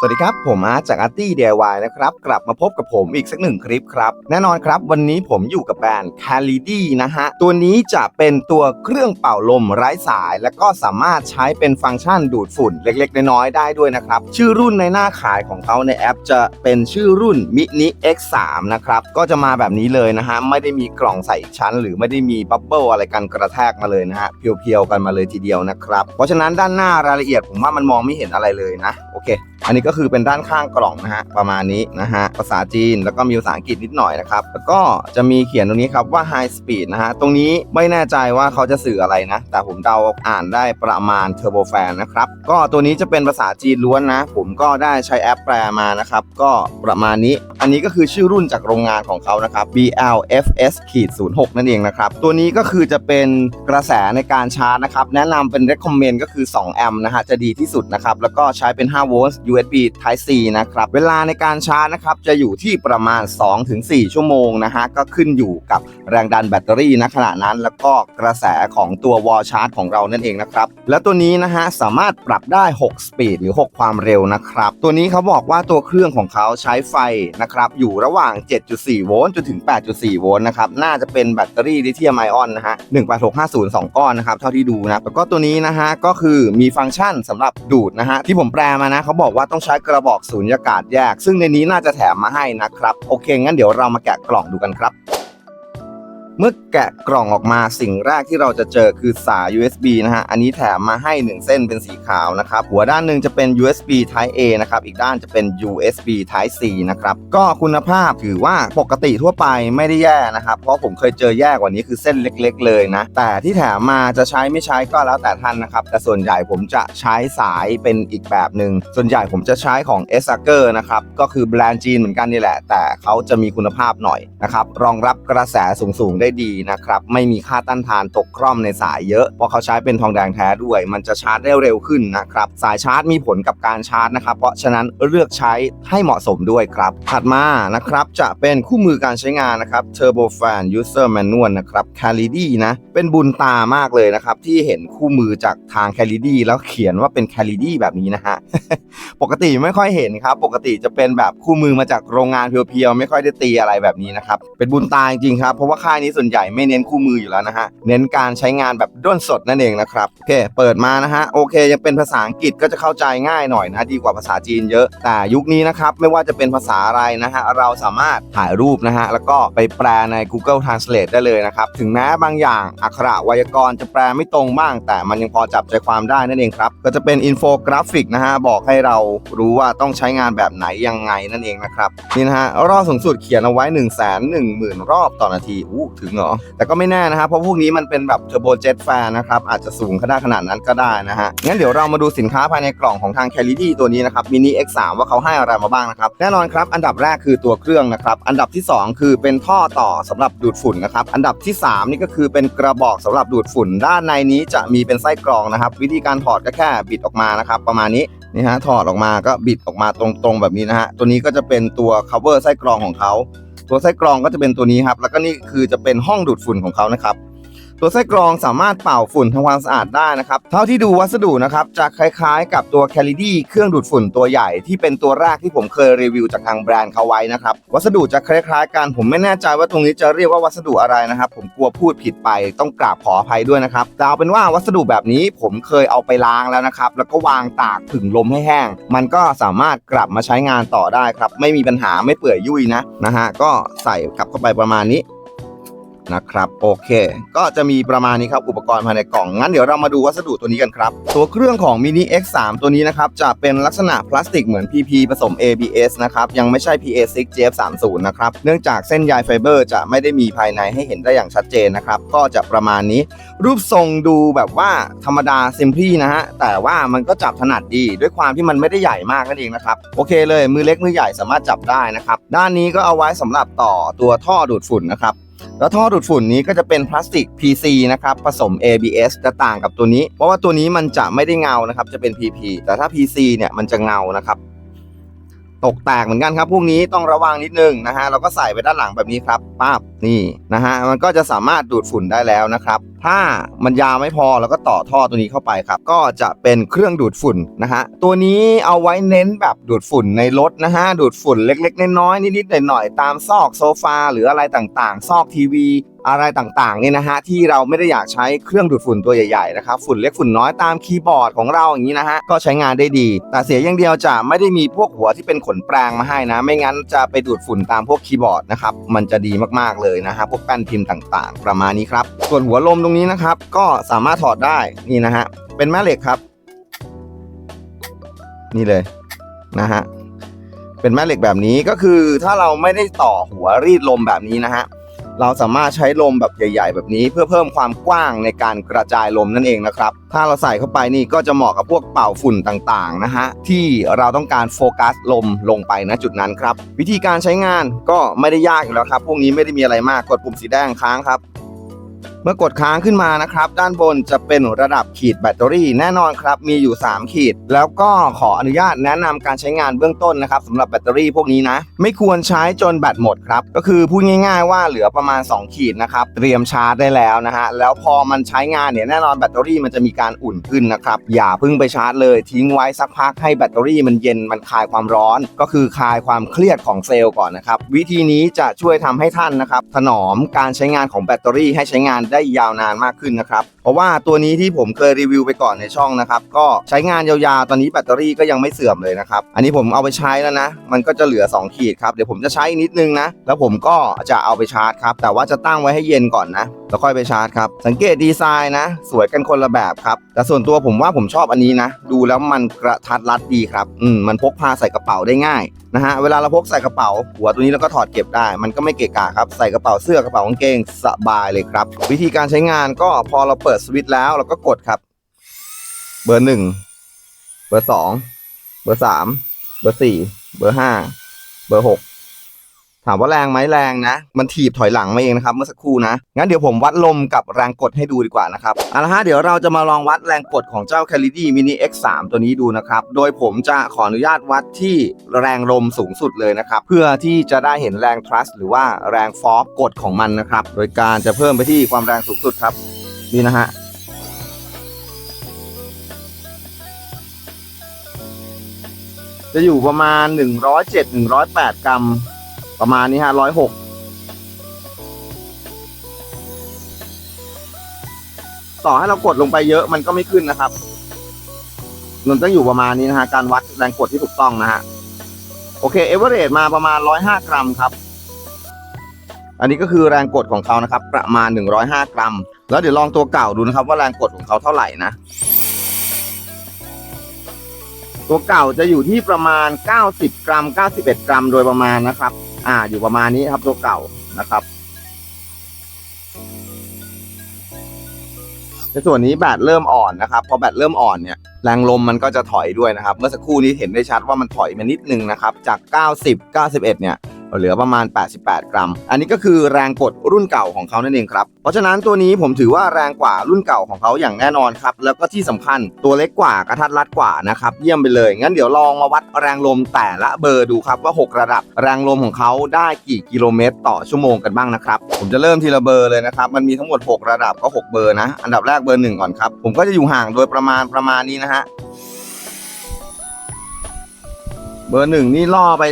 สวัสดีครับ ผมอาร์ตจากอาร์ตี้ DIY นะครับ กลับมาพบกับผมอีกสักหนึ่งคลิปครับ แน่นอนครับ วันนี้ผมอยู่กับแบรนด์ c a l i d y นะฮะ ตัวนี้จะเป็นตัวเครื่องเป่าลมไร้สาย และก็สามารถใช้เป็นฟังก์ชันดูดฝุ่นเล็กๆ น้อยๆ ได้ด้วยนะครับ ชื่อรุ่นในหน้าขายของเขาในแอปจะเป็นชื่อรุ่น Mini X3 นะครับ ก็จะมาแบบนี้เลยนะฮะ ไม่ได้มีกล่องใส่ชั้น หรือไม่ได้มีบับเบิลอะไรกันกระแทกมาเลยนะฮะ เพียวๆ กันมาเลยทีเดียวนะครับ เพราะฉะนั้นด้านหน้ารายละเอียดผมว่ามันมองไม่เห็นอะไรเลยนะ โอเค อันนี้ก็คือเป็นด้านข้างกล่องนะฮะประมาณนี้นะฮะภาษาจีนแล้วก็มีภาษาอังกฤษนิดหน่อยนะครับแล้วก็จะมีเขียนตรงนี้ครับว่า high speed นะฮะตรงนี้ไม่แน่ใจว่าเขาจะสื่ออะไรนะ แต่ผมเดาอ่านได้ประมาณ turbo fan นะครับก็ตัวนี้จะเป็นภาษาจีนล้วนนะ ผมก็ได้ใช้แอปแปลมานะครับก็ประมาณนี้ อันนี้ก็คือชื่อรุ่นจากโรงงานของเขานะครับ BLFS 06นั่นเองนะครับตัวนี้ก็คือจะเป็นกระแสในการชาร์จนะครับแนะนำเป็น recommend ก็คือ 2 แอมป์นะฮะจะดีที่สุดนะครับแล้วก็ใช้เป็น5โวลต์ USB Type C นะครับ เวลาในการชาร์จนะครับ จะอยู่ที่ประมาณ 2-4 ชั่วโมงนะฮะ ก็ขึ้นอยู่กับแรงดันแบตเตอรี่ณขณะนั้น แล้วก็กระแสของตัววอลชาร์จของเรานั่นเองนะครับ แล้วตัวนี้นะฮะ สามารถปรับได้ 6 สปีดหรือ 6 ความเร็วนะครับ ตัวนี้เขาบอกว่าตัวเครื่องของเขาใช้ไฟนะครับ อยู่ระหว่าง 7.4 โวลต์จนถึง 8.4 โวลต์นะครับ น่าจะเป็นแบตเตอรี่ลิเธียมไอออนนะฮะ18650 2 ก้อนนะครับ เท่าที่ดูนะ แล้วก็ตัวนี้นะฮะ ก็คือมีฟังก์ชันสำหรับดูดนะฮะ ที่ผมแปลมานะเขาบอกว่าต้องใช้กระบอกสูญญากาศแยก ซึ่งในนี้น่าจะแถมมาให้นะครับ โอเค งั้นเดี๋ยวเรามาแกะกล่องดูกันครับ เมื่อแกะกล่องออกมาสิ่งแรกที่เราจะเจอคือสาย USB นะฮะ อันนี้แถมมาให้ 1 เส้นเป็นสีขาวนะครับ หัวด้านหนึ่งจะเป็น USB Type A นะครับ อีกด้านจะเป็น USB Type C นะครับ ก็คุณภาพถือว่าปกติทั่วไปไม่ได้แย่นะครับ เพราะผมเคยเจอแย่กว่านี้คือเส้นเล็กๆเลยนะ แต่ที่แถมมาจะใช้ไม่ใช้ก็แล้วแต่ท่านนะครับ แต่ส่วนใหญ่ผมจะใช้สายเป็นอีกแบบหนึ่ง ส่วนใหญ่ผมจะใช้ของ s a g e r นะครับ ก็คือแบรนด์จีนเหมือนกันนี่แหละ แต่เขาจะมีคุณภาพหน่อยนะครับ รองรับกระแสสูงๆได้ดีนะครับ ไม่มีค่าต้านทานตกคร่อมในสายเยอะ เพราะเขาใช้เป็นทองแดงแท้ด้วย มันจะชาร์จได้เร็วขึ้นนะครับ สายชาร์จมีผลกับการชาร์จนะครับ เพราะฉะนั้นเลือกใช้ให้เหมาะสมด้วยครับ ถัดมานะครับจะเป็นคู่มือการใช้งานนะครับ Turbo Fan User Manual นะครับ c a l i d y นะเป็นบุญตามากเลยนะครับ ที่เห็นคู่มือจากทาง c a l i d y แล้วเขียนว่าเป็น c a l i d y แบบนี้นะฮะปกติไม่ค่อยเห็นครับ ปกติจะเป็นแบบคู่มือมาจากโรงงานเพียวๆไม่ค่อยได้ตีอะไรแบบนี้นะครับเป็นบุญตาจริงๆครับเพราะว่าค่ายนี้ส่วนใหญ่ไม่เน้นคู่มืออยู่แล้วนะฮะ เน้นการใช้งานแบบด้นสดนั่นเองนะครับโอเค เปิดมานะฮะโอเคยังเป็นภาษาอังกฤษก็จะเข้าใจง่ายหน่อยนะดีกว่าภาษาจีนเยอะ แต่ยุคนี้นะครับไม่ว่าจะเป็นภาษาอะไรนะฮะเราสามารถถ่ายรูปนะฮะแล้วก็ไปแปลใน Google Translate ได้เลยนะครับถึงแม้บางอย่างอักขระไวยากรณ์จะแปลไม่ตรงบ้าง แต่มันยังพอจับใจความได้นั่นเองครับก็จะเป็นอินโฟกราฟิกนะฮะบอกให้เรารู้ว่าต้องใช้งานแบบไหนยังไงนั่นเองนะครับนี่นะฮะรอบสูงสุดเขียนเอาไว้ 1 1 0 0 0 0รอบต่อนาทีอู้ถึงเหรอ แต่ก็ไม่แน่นะครับเพราะพวกนี้มันเป็นแบบเทอร์โบเจ็ตแฟนนะครับอาจจะสูงขนาดขนาดนั้นก็ได้นะฮะงั้นเดี๋ยวเรามาดูสินค้าภายในกล่องของทาง c a l i d y ตัวนี้นะครับ Mini X3 ว่าเขาให้อะไรมาบ้างนะครับแน่นอนครับอันดับแรกคือตัวเครื่องนะครับอันดับที่ 2 คือเป็นท่อต่อสำหรับดูดฝุ่นนะครับอันดับที่ 3 นี่ก็คือเป็นกระบอกสำหรับดูดฝุ่น ด้านในนี้จะมีเป็นไส้กรองนะครับ วิธีการถอดก็แค่บิดออกมานะครับประมาณนี้นี่ฮะถอดออกมาก็บิดออกมาตรงๆแบบนี้นะฮะตัวนี้ก็จะเป็นตัว cover ไส้กรองของเขา ตัวไส้กรองก็จะเป็นตัวนี้ครับ แล้วก็นี่คือจะเป็นห้องดูดฝุ่นของเขานะครับ ตัวไส้กรองสามารถเป่าฝุ่นทำความสะอาดได้นะครับเท่าที่ดูวัสดุนะครับจะคล้ายๆ กับตัว c a l i d y เครื่องดูดฝุ่นตัวใหญ่ที่เป็นตัวแรกที่ผมเคยรีวิวจากทางแบรนด์เขาไว้นะครับวัสดุจะคล้ายๆ กันผมไม่แน่ใจว่าตรงนี้จะเรียกว่าวัสดุอะไรนะครับ ผมกลัวพูดผิดไปต้องกราบขออภัยด้วยนะครับแต่เอาเป็นว่าวัสดุแบบนี้ผมเคยเอาไปล้างแล้วนะครับแล้วก็วางตากผึ่งลมให้แห้ง มันก็สามารถกลับมาใช้งานต่อได้ครับไม่มีปัญหาไม่เปื่อยยุ่ยนะนะฮะก็ใส่กลับเข้าไปประมาณนี้ นะครับโอเค ก็จะมีประมาณนี้ครับอุปกรณ์ภายในกล่อง งั้นเดี๋ยวเรามาดูวัสดุตัวนี้กันครับ ตัวเครื่องของ Mini X3 ตัวนี้นะครับ จะเป็นลักษณะพลาสติกเหมือน PP ผสม ABS นะครับ ยังไม่ใช่ PA6 GF30 นะครับ เนื่องจากเส้นใยไฟเบอร์จะไม่ได้มีภายในให้เห็นได้อย่างชัดเจนนะครับ ก็จะประมาณนี้ รูปทรงดูแบบว่าธรรมดาซิมพลีนะฮะแต่ว่ามันก็จับถนัดดีด้วยความที่มันไม่ได้ใหญ่มากนั่นเองนะครับโอเคเลยมือเล็กมือใหญ่สามารถจับได้นะครับด้านนี้ก็เอาไว้สำหรับต่อตัวท่อดูดฝุ่นนะครับ แล้วท่อดูดฝุ่นนี้ก็จะเป็นพลาสติก PC นะครับผสม ABS จะต่างกับตัวนี้ เพราะว่าตัวนี้มันจะไม่ได้เงานะครับจะเป็น PP แต่ถ้า PC เนี่ยมันจะเงานะครับตกแตกเหมือนกันครับพวกนี้ต้องระวังนิดนึงนะฮะเราก็ใส่ไปด้านหลังแบบนี้ครับป้าบนี่นะฮะมันก็จะสามารถดูดฝุ่นได้แล้วนะครับถ้ามันยาวไม่พอแล้วก็ต่อท่อตัวนี้เข้าไปครับ ก็จะเป็นเครื่องดูดฝุ่นนะฮะตัวนี้เอาไว้เน้นแบบดูดฝุ่นในรถนะฮะดูดฝุ่นเล็กๆน้อยๆนิดๆหน่อยๆตามซอกโซฟาหรืออะไรต่างๆ ซอกทีวีอะไรต่างๆเนี่ยนะฮะที่เราไม่ได้อยากใช้เครื่องดูดฝุ่นตัวใหญ่ๆนะครับฝุ่นเล็กฝุ่นน้อยตามคีย์บอร์ดของเราอย่างนี้นะฮะก็ใช้งานได้ดี แต่เสียอย่างเดียวจะไม่ได้มีพวกหัวที่เป็นขนแปรงมาให้นะ ไม่งั้นจะไปดูดฝุ่นตามพวกคีย์บอร์ดนะครับมันจะดีมากๆเลยนะฮะพวกแป้นพิมพ์ต่างๆ ประมาณนี้ครับส่วนหัวลมตรงนี้นะครับ ก็สามารถถอดได้นี่นะฮะเป็นแม่เหล็กครับ นี่เลยนะฮะเป็นแม่เหล็กแบบนี้ก็คือถ้าเราไม่ได้ต่อหัวรีดลมแบบนี้นะฮะเราสามารถใช้ลมแบบใหญ่ ๆ แบบนี้ เพื่อเพิ่มความกว้างในการกระจายลมนั่นเองนะครับ ถ้าเราใส่เข้าไปนี่ก็จะเหมาะกับพวกเป่าฝุ่นต่างๆนะฮะที่เราต้องการโฟกัสลมลงไปณจุดนั้นครับ วิธีการใช้งานก็ไม่ได้ยากอยู่แล้วครับ พวกนี้ไม่ได้มีอะไรมากกดปุ่มสีแดงค้างครับเมื่อกดค้างขึ้นมานะครับ ด้านบนจะเป็นระดับขีดแบตเตอรี่แน่นอนครับ มีอยู่ 3 ขีด แล้วก็ขออนุญาตแนะนำการใช้งานเบื้องต้นนะครับสำหรับแบตเตอรี่พวกนี้นะ ไม่ควรใช้จนแบตหมดครับ ก็คือพูดง่าย ๆ ว่าเหลือประมาณ 2 ขีดนะครับ เตรียมชาร์จได้แล้วนะฮะ แล้วพอมันใช้งานเนี่ยแน่นอนแบตเตอรี่มันจะมีการอุ่นขึ้นนะครับ อย่าเพิ่งไปชาร์จเลย ทิ้งไว้สักพักให้แบตเตอรี่มันเย็น มันคลายความร้อน ก็คือคลายความเครียดของเซลล์ก่อนนะครับ วิธีนี้จะช่วยทำให้ท่านนะครับถนอมการใช้งานของแบตเตอรี่ให้ใช้งานได้ยาวนานมากขึ้นนะครับ เพราะว่าตัวนี้ที่ผมเคยรีวิวไปก่อนในช่องนะครับ ก็ใช้งานยาวๆ ตอนนี้แบตเตอรี่ก็ยังไม่เสื่อมเลยนะครับ อันนี้ผมเอาไปใช้แล้วนะ มันก็จะเหลือ 2 ขีดครับ เดี๋ยวผมจะใช้นิดนึงนะ แล้วผมก็จะเอาไปชาร์จครับ แต่ว่าจะตั้งไว้ให้เย็นก่อนนะ แล้วค่อยไปชาร์จครับ สังเกตดีไซน์นะ สวยกันคนละแบบครับ แต่ส่วนตัวผมว่าผมชอบอันนี้นะ ดูแล้วมันกระทัดรัดดีครับ อืม มันพกพาใส่กระเป๋าได้ง่ายนะฮะเวลาเราพกใส่กระเป๋า หัวตัวนี้เราก็ถอดเก็บได้ มันก็ไม่เกะกะครับ ใส่กระเป๋าเสื้อกระเป๋ากางเกงสบายเลยครับ วิธีการใช้งานก็พอเราเปิดสวิตช์แล้วเราก็กดครับ เบอร์หนึ่งเบอร์สองเบอร์สามเบอร์สี่เบอร์ห้าเบอร์หก ถามว่าแรงไหมแรงนะ มันถีบถอยหลังมาเองนะครับ เมื่อสักครู่นะ งั้นเดี๋ยวผมวัดลมกับแรงกดให้ดูดีกว่านะครับเอาละฮะเดี๋ยวเราจะมาลองวัดแรงกดของเจ้า c a l i d y Mini X3 ตัวนี้ดูนะครับ โดยผมจะขออนุญาตวัดที่แรงลมสูงสุดเลยนะครับ เพื่อที่จะได้เห็นแรง thrust หรือว่าแรงฟอร์กดของมันนะครับ โดยการจะเพิ่มไปที่ความแรงสูงสุดครับ นี่นะฮะจะอยู่ประมาณ 107 108 กรัม ประมาณนี้ฮะ106ต่อให้เรากดลงไปเยอะมันก็ไม่ขึ้นนะครับมันต้องอยู่ประมาณนี้นะฮะการวัดแรงกดที่ถูกต้องนะฮะโอเคเอเวอเรสมาประมาณ105กรัมครับ อันนี้ก็คือแรงกดของเขานะครับ ประมาณ105กรัม แล้วเดี๋ยวลองตัวเก่าดูนะครับ ว่าแรงกดของเขาเท่าไหร่นะตัวเก่าจะอยู่ที่ประมาณ 90 กรัม 91 กรัมโดยประมาณนะครับ อ่า อยู่ประมาณนี้ครับตัวเก่านะครับในส่วนนี้แบตเริ่มอ่อนนะครับพอแบตเริ่มอ่อนเนี่ยแรงลมมันก็จะถอยด้วยนะครับ เมื่อสักครู่นี้เห็นได้ชัดว่ามันถอยมานิดนึงนะครับ จาก 90 91 เนี่ย เหลือประมาณ 88 กรัม อันนี้ก็คือแรงกดรุ่นเก่าของเขานั่นเองครับ เพราะฉะนั้นตัวนี้ผมถือว่าแรงกว่ารุ่นเก่าของเขาอย่างแน่นอนครับ แล้วก็ที่สำคัญตัวเล็กกว่ากระทัดรัดกว่านะครับ เยี่ยมไปเลย งั้นเดี๋ยวลองมาวัดแรงลมแต่ละเบอร์ดูครับว่า 6 ระดับ แรงลมของเขาได้กี่กิโลเมตร ต่อชั่วโมงกันบ้างนะครับ ผมจะเริ่มทีละเบอร์เลยนะครับ มันมีทั้งหมด 6 ระดับก็ 6 เบอร์นะ อันดับแรกเบอร์หนึ่งก่อนครับ ผมก็จะอยู่ห่างโดยประมาณประมาณนี้นะฮะ เบอร์หนึ่งนี่ล่อไป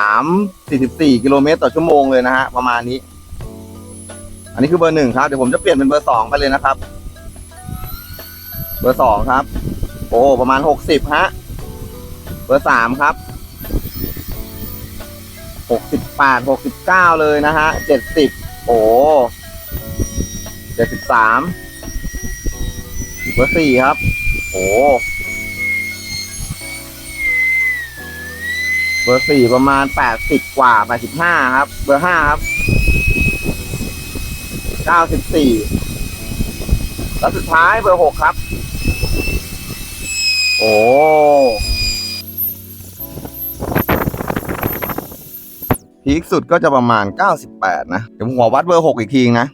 43 44 กิโลเมตรต่อชั่วโมงเลยนะฮะ ประมาณนี้ อันนี้คือเบอร์หนึ่งครับ เดี๋ยวผมจะเปลี่ยนเป็นเบอร์สองไปเลยนะครับ เบอร์สองครับ โอ้ ประมาณ 60 ฮะ เบอร์สามครับ 68 69 เลยนะฮะ 70 โอ้73 เบอร์สี่ครับ โอ้ เบอร์สี่ประมาณแปดสิบกว่าแปดสิบห้าครับ เบอร์ห้าครับเก้าสิบสี่แล้วสุดท้ายเบอร์หกครับ โอ้พีคสุดก็จะประมาณ 98 นะ เดี๋ยวผมขอวัดเบอร์ 6 อีกทีนะ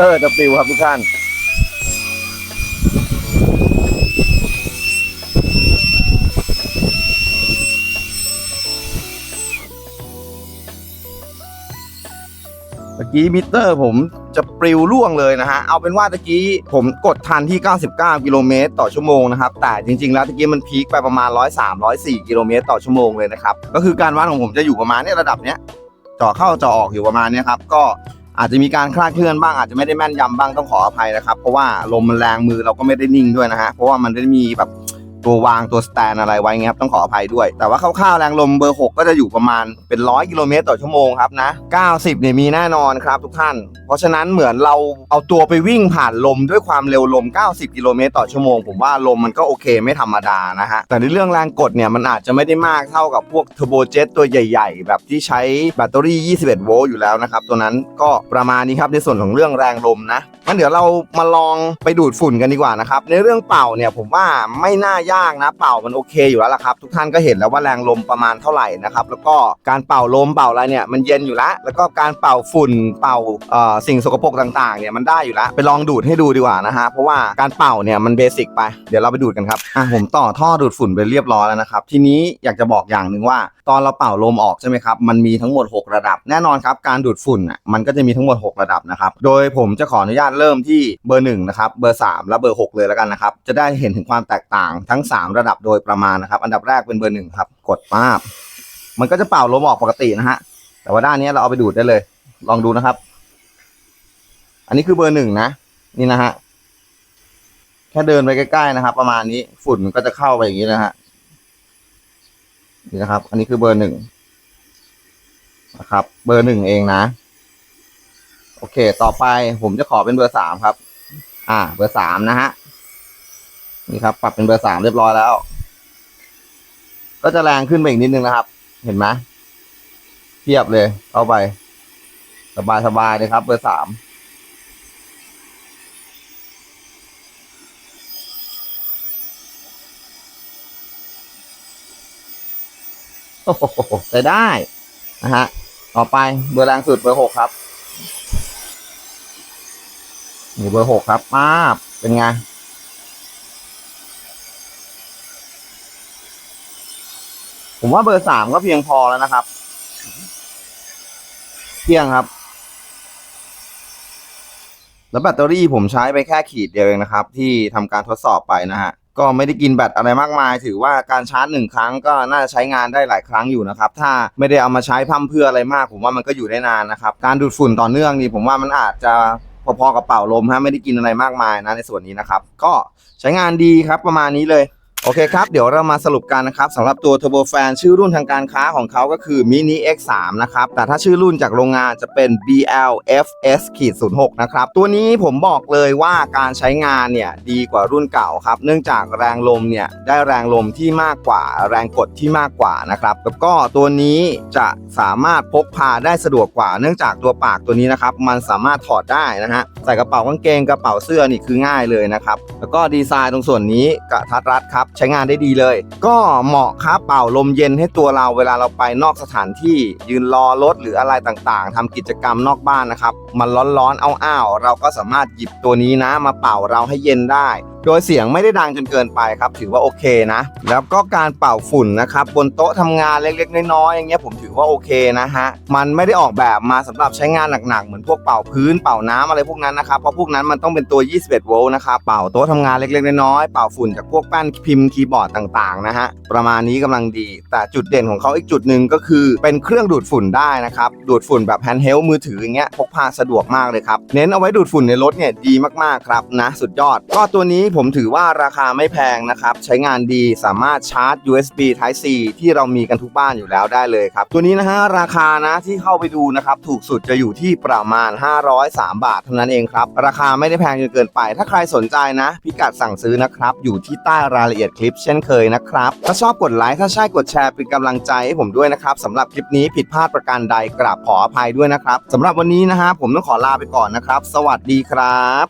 เตอร์จะปลิวครับทุกท่าน เมื่อกี้มิเตอร์ผมจะปลิวล่วงเลยนะฮะ เอาเป็นว่าตะกี้ผมกดทันที่ 99 กิโลเมตรต่อชั่วโมงนะครับ แต่จริงๆ แล้วตะกี้มันพีคไปประมาณ 103 104 กิโลเมตรต่อชั่วโมงเลยนะครับ ก็คือการวัดของผมจะอยู่ประมาณเนี้ยระดับเนี้ยจาะเข้าจาะออกอยู่ประมาณเนี้ยครับ ก็ อาจจะมีการคลาดเคลื่อนบ้างอาจจะไม่ได้แม่นยำบ้างต้องขออภัยนะครับ เพราะว่าลมมันแรงมือเราก็ไม่ได้นิ่งด้วยนะฮะเพราะว่ามันได้มีแบบ ตัววางตัวสแตนอะไรไว้เงี้ยครับต้องขออภัยด้วย แต่ว่าคร่าวๆแรงลมเบอร์ 6 ก็จะอยู่ประมาณเป็นร้อยกิโลเมตรต่อชั่วโมงครับนะ 90เนี่ยมีแน่นอนครับทุกท่าน เพราะฉะนั้นเหมือนเราเอาตัวไปวิ่งผ่านลมด้วยความเร็วลม 90 กิโลเมตรต่อชั่วโมง ผมว่าลมมันก็โอเคไม่ธรรมดานะฮะแต่ในเรื่องแรงกดเนี่ยมันอาจจะไม่ได้มากเท่ากับพวกเทอร์โบเจ็ตตัวใหญ่ ๆ แบบที่ใช้แบตเตอรี่ 21 โวลต์อยู่แล้วนะครับตัวนั้นก็ประมาณนี้ครับในส่วนของเรื่องแรงลมนะงั้นเดี๋ยวเรามาลองไปดูดฝุ่นกันดีกว่านะครับในเรื่องเป่าเนี่ยผมว่าไม่น่ายยากนะเป่ามันโอเคอยู่แล้วล่ะครับ ทุกท่านก็เห็นแล้วว่าแรงลมประมาณเท่าไหร่นะครับแล้วก็การเป่าลมเป่าอะไรเนี่ยมันเย็นอยู่แล้วแล้วก็การเป่าฝุ่นเป่าสิ่งสกปรกต่างๆเนี่ยมันได้อยู่แล้วไปลองดูดให้ดูดีกว่านะฮะเพราะว่าการเป่าเนี่ยมันเบสิกไปเดี๋ยวเราไปดูดกันครับอะผมต่อท่อดูดฝุ่นไปเรียบร้อยแล้วนะครับทีนี้อยากจะบอกอย่างหนึ่งว่า ตอนเราเป่าลมออกใช่ไหมครับมันมีทั้งหมด 6 ระดับ แน่นอนครับการดูดฝุ่นอะมันก็จะมีทั้งหมด 6 ระดับนะครับโดยผมจะขออนุญาตเริ่มที่เบอร์1นะครับเบอร์ 3 และเบอร์ 6 เลยแล้วกันนะครับจะได้เห็นถึงความแตกต่างทั้ง้ง 3 ระดับโดยประมาณนะครับ อันดับแรกเป็นเบอร์1ครับ กดป้าบ มันก็จะเป่าลมออกปกตินะฮะ แต่ว่าด้านนี้เราเอาไปดูดได้เลย ลองดูนะครับ อันนี้คือเบอร์หนึ่งนะ นี่นะฮะ แค่เดินไปใกล้ๆนะครับ ประมาณนี้ ฝุ่นมันก็จะเข้าไปอย่างนี้นะฮะ นี่นะครับ อันนี้คือเบอร์หนึ่งนะครับ เบอร์หนึ่งเองนะ โอเค ต่อไปผมจะขอเป็นเบอร์สามครับ อ่า เบอร์สามนะฮะ นี่ครับ ปรับเป็นเบอร์สามเรียบร้อยแล้ว ก็จะแรงขึ้นไปอีกนิดนึงนะครับ เห็นไหมเทียบเลยเข้าไป สบายสบายๆเลยครับ เบอร์สามโอ้โหใช้ได้นะฮะ ต่อไปเบอร์แรงสุดเบอร์หกครับนี่เบอร์หกครับป้าบเป็นไง ผมว่าเบอร์สามก็เพียงพอแล้วนะครับเพียงครับ แล้วแบตเตอรี่ผมใช้ไปแค่ขีดเดียวเองนะครับ ที่ทำการทดสอบไปนะฮะก็ไม่ได้กินแบตอะไรมากมาย ถือว่าการชาร์จหนึ่งครั้งก็น่าจะใช้งานได้หลายครั้งอยู่นะครับ ถ้าไม่ได้เอามาใช้พั่มเพื่ออะไรมาก ผมว่ามันก็อยู่ได้นานนะครับ การดูดฝุ่นต่อเนื่องนี่ผมว่ามันอาจจะพอๆกับเป่าลมฮะไม่ได้กินอะไรมากมายนะในส่วนนี้นะครับ ก็ใช้งานดีครับประมาณนี้เลย โอเคครับ เดี๋ยวเรามาสรุปกันนะครับสำหรับตัว Turbo Fan ชื่อรุ่นทางการค้าของเขาก็คือ Mini X3 นะครับ แต่ถ้าชื่อรุ่นจากโรงงานจะเป็น BLFS-06 นะครับ ตัวนี้ผมบอกเลยว่าการใช้งานเนี่ยดีกว่ารุ่นเก่าครับ เนื่องจากแรงลมเนี่ยได้แรงลมที่มากกว่า แรงกดที่มากกว่านะครับ แล้วก็ตัวนี้จะสามารถพกพาได้สะดวกกว่า เนื่องจากตัวปากตัวนี้นะครับมันสามารถถอดได้นะฮะใส่กระเป๋ากางเกงกระเป๋าเสื้อนี่คือง่ายเลยนะครับแล้วก็ดีไซน์ตรงส่วนนี้กระทัดรัดครับใช้งานได้ดีเลย ก็เหมาะครับเป่าลมเย็นให้ตัวเราเวลาเราไปนอกสถานที่ยืนรอรถหรืออะไรต่างๆทำกิจกรรมนอกบ้านนะครับ มันร้อนๆอ้าวๆเราก็สามารถหยิบตัวนี้นะมาเป่าเราให้เย็นได้โดยเสียงไม่ได้ดังจนเกินไปครับ ถือว่าโอเคนะ แล้วก็การเป่าฝุ่นนะครับ บนโต๊ะทำงานเล็กๆน้อยๆอย่างเงี้ยผมถือว่าโอเคนะฮะมันไม่ได้ออกแบบมาสำหรับใช้งานหนักๆเหมือนพวกเป่าพื้นเป่าน้ำอะไรพวกนั้นนะครับเพราะพวกนั้นมันต้องเป็นตัว 21 โวลต์นะครับเป่าโต๊ะทำงานเล็กๆน้อยๆเป่าฝุ่นจากพวกแป้นพิมพ์คีย์บอร์ดต่างๆนะฮะประมาณนี้กำลังดี แต่จุดเด่นของเขาอีกจุดหนึ่งก็คือเป็นเครื่องดูดฝุ่นได้นะครับดูดฝุ่นแบบแฮนด์เฮลมือถืออย่างเงี้ยพกพาสะดวกมากเลยครับเน้นเอาไว้ดูดฝุ่นในรถเนี่ยดีมากๆครับนะสุดยอดก็ตัวนี้ผมถือว่าราคาไม่แพงนะครับ ใช้งานดีสามารถชาร์จ USB Type C ที่เรามีกันทุกบ้านอยู่แล้วได้เลยครับ ตัวนี้นะฮะราคานะที่เข้าไปดูนะครับ ถูกสุดจะอยู่ที่ประมาณ 503 บาทเท่านั้นเองครับ ราคาไม่ได้แพงจนเกินไป ถ้าใครสนใจนะ พิกัดสั่งซื้อนะครับ อยู่ที่ใต้รายละเอียดคลิปเช่นเคยนะครับ ถ้าชอบกดไลค์ถ้าใช่กดแชร์เป็นกำลังใจให้ผมด้วยนะครับสำหรับคลิปนี้ผิดพลาดประการใดกราบขออภัยด้วยนะครับสำหรับวันนี้นะฮะผมต้องขอลาไปก่อนนะครับ สวัสดีครับ